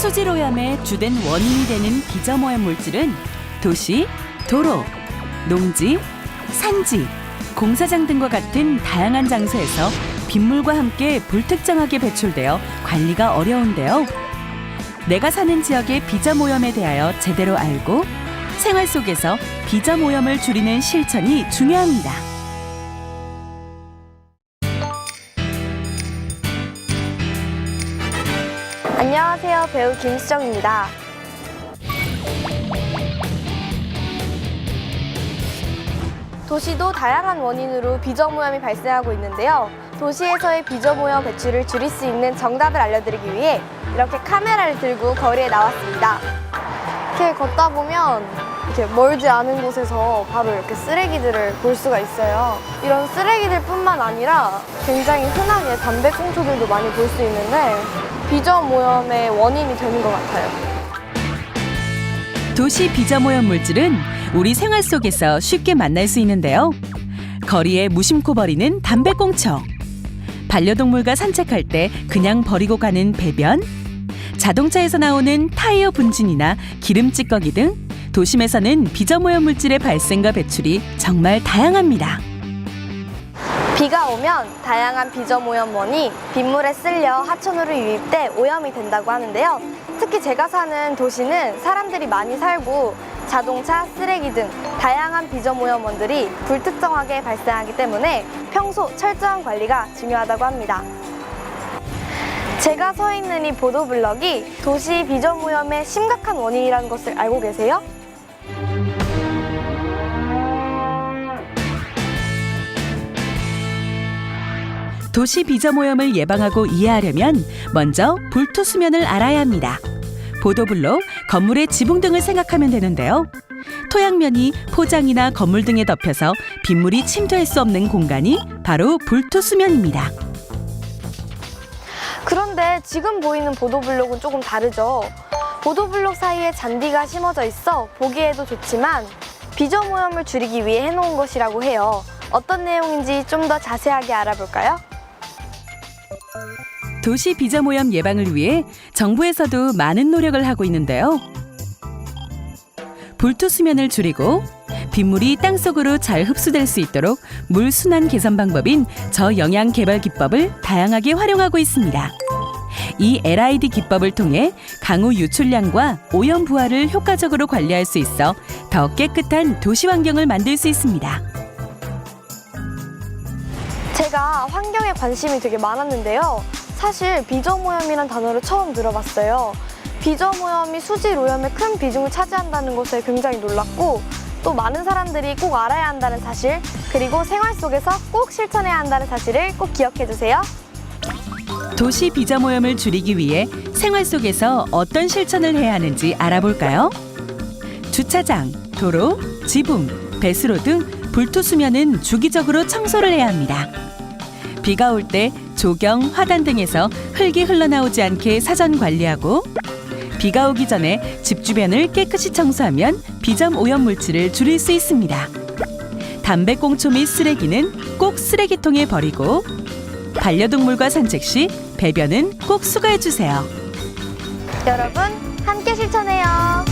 수질오염의 주된 원인이 되는 비점오염 물질은 도시, 도로, 농지, 산지, 공사장 등과 같은 다양한 장소에서 빗물과 함께 불특정하게 배출되어 관리가 어려운데요. 내가 사는 지역의 비점 오염에 대하여 제대로 알고 생활 속에서 비점 오염을 줄이는 실천이 중요합니다. 안녕하세요. 배우 김수정입니다. 도시도 다양한 원인으로 비점오염이 발생하고 있는데요. 도시에서의 비점오염 배출을 줄일 수 있는 정답을 알려드리기 위해 이렇게 카메라를 들고 거리에 나왔습니다. 이렇게 걷다 보면 이렇게 멀지 않은 곳에서 바로 이렇게 쓰레기들을 볼 수가 있어요. 이런 쓰레기들 뿐만 아니라 굉장히 흔하게 담배 꽁초들도 많이 볼 수 있는데 비점 오염의 원인이 되는 것 같아요. 도시 비점 오염 물질은 우리 생활 속에서 쉽게 만날 수 있는데요. 거리에 무심코 버리는 담배 꽁초, 반려동물과 산책할 때 그냥 버리고 가는 배변, 자동차에서 나오는 타이어 분진이나 기름 찌꺼기 등 도심에서는 오염 물질의 발생과 배출이 정말 다양합니다. 비가 오면 다양한 비점 오염원이 빗물에 쓸려 하천으로 유입돼 오염이 된다고 하는데요. 특히 제가 사는 도시는 사람들이 많이 살고 자동차, 쓰레기 등 다양한 비점 오염원들이 불특정하게 발생하기 때문에 평소 철저한 관리가 중요하다고 합니다. 제가 서 있는 이 보도블럭이 도시 비점 오염의 심각한 원인이라는 것을 알고 계세요? 도시 비점 오염을 예방하고 이해하려면 먼저 불투 수면을 알아야 합니다. 보도블록, 건물의 지붕 등을 생각하면 되는데요. 토양면이 포장이나 건물 등에 덮여서 빗물이 침투할 수 없는 공간이 바로 불투 수면입니다. 그런데 지금 보이는 보도블록은 조금 다르죠. 보도블록 사이에 잔디가 심어져 있어 보기에도 좋지만 비점 오염을 줄이기 위해 해놓은 것이라고 해요. 어떤 내용인지 좀 더 자세하게 알아볼까요? 도시 비점 오염 예방을 위해 정부에서도 많은 노력을 하고 있는데요. 불투 수면을 줄이고 빗물이 땅 속으로 잘 흡수될 수 있도록 물 순환 개선 방법인 저영양 개발 기법을 다양하게 활용하고 있습니다. 이 LID 기법을 통해 강우 유출량과 오염 부하를 효과적으로 관리할 수 있어 더 깨끗한 도시 환경을 만들 수 있습니다. 제가 환경에 관심이 되게 많았는데요. 사실 비점 오염이란 단어를 처음 들어봤어요. 비점 오염이 수질 오염의 큰 비중을 차지한다는 것에 굉장히 놀랐고 또 많은 사람들이 꼭 알아야 한다는 사실 그리고 생활 속에서 꼭 실천해야 한다는 사실을 꼭 기억해 주세요. 도시 비점 오염을 줄이기 위해 생활 속에서 어떤 실천을 해야 하는지 알아볼까요? 주차장, 도로, 지붕, 배수로 등 불투 수면은 주기적으로 청소를 해야 합니다. 비가 올 때 조경, 화단 등에서 흙이 흘러나오지 않게 사전 관리하고 비가 오기 전에 집 주변을 깨끗이 청소하면 비점 오염 물질을 줄일 수 있습니다. 담배꽁초 및 쓰레기는 꼭 쓰레기통에 버리고 반려동물과 산책 시 배변은 꼭 수거해 주세요. 여러분 함께 실천해요.